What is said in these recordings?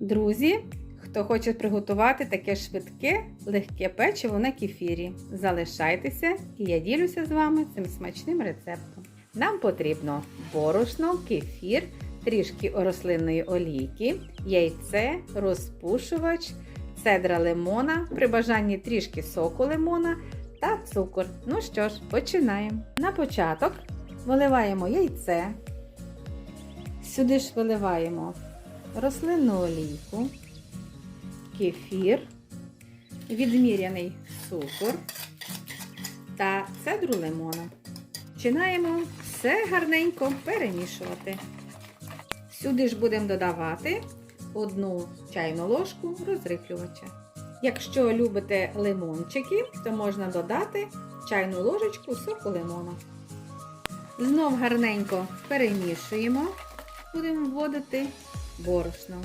Друзі, хто хоче приготувати таке швидке, легке печиво на кефірі, залишайтеся і я ділюся з вами цим смачним рецептом. Нам потрібно борошно, кефір, трішки рослинної олійки, яйце, розпушувач, цедра лимона, при бажанні трішки соку лимона та цукор. Ну що ж, починаємо. На початок виливаємо яйце. Сюди ж виливаємо рослинну олійку, кефір, відміряний цукор та цедру лимона. Починаємо все гарненько перемішувати. Сюди ж будемо додавати одну чайну ложку розрихлювача. Якщо любите лимончики, то можна додати чайну ложечку соку лимона. Знов гарненько перемішуємо, будемо вводити борошно.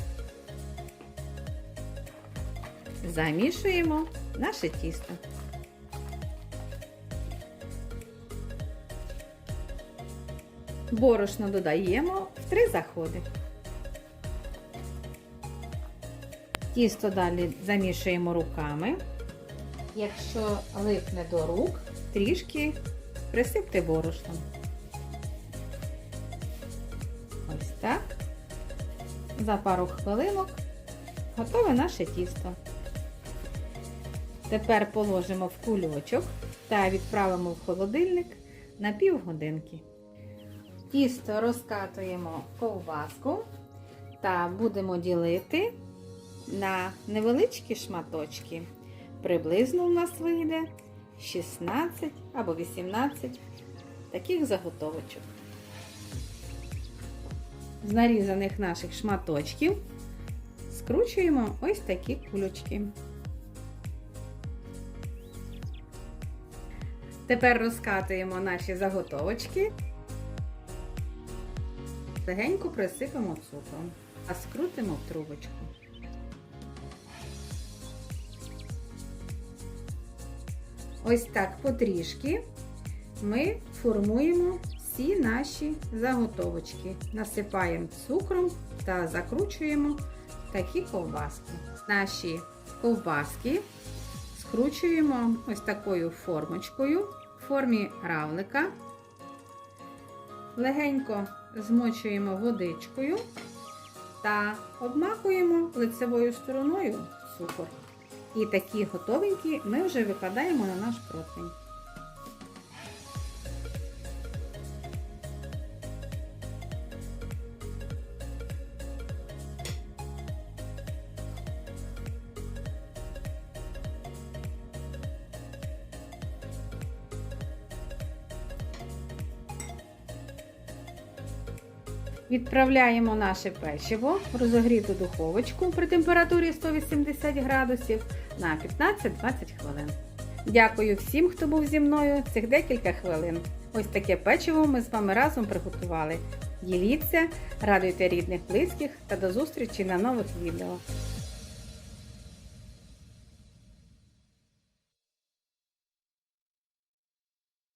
Замішуємо наше тісто. Борошно додаємо в три заходи. Тісто далі замішуємо руками. Якщо липне до рук, трішки присипте борошном. Ось так. За пару хвилинок готове наше тісто. Тепер положимо в кульочок та відправимо в холодильник на півгодинки. Тісто розкатуємо в ковбаску та будемо ділити на невеличкі шматочки. Приблизно у нас вийде 16 або 18 таких заготовочок. З нарізаних наших шматочків скручуємо ось такі кульочки. Тепер розкатуємо наші заготовочки. Легенько присипемо цукром, а скрутимо в трубочку. Ось так потрішки ми формуємо всі наші заготовочки. Насипаємо цукром та закручуємо такі ковбаски. Наші ковбаски скручуємо ось такою формочкою в формі равлика. Легенько змочуємо водичкою та обмакуємо лицевою стороною цукор. І такі готовенькі ми вже викладаємо на наш противень. Відправляємо наше печиво в розогріту духовочку при температурі 180 градусів на 15-20 хвилин. Дякую всім, хто був зі мною цих декілька хвилин. Ось таке печиво ми з вами разом приготували. Діліться, радуйте рідних, близьких та до зустрічі на нових відео.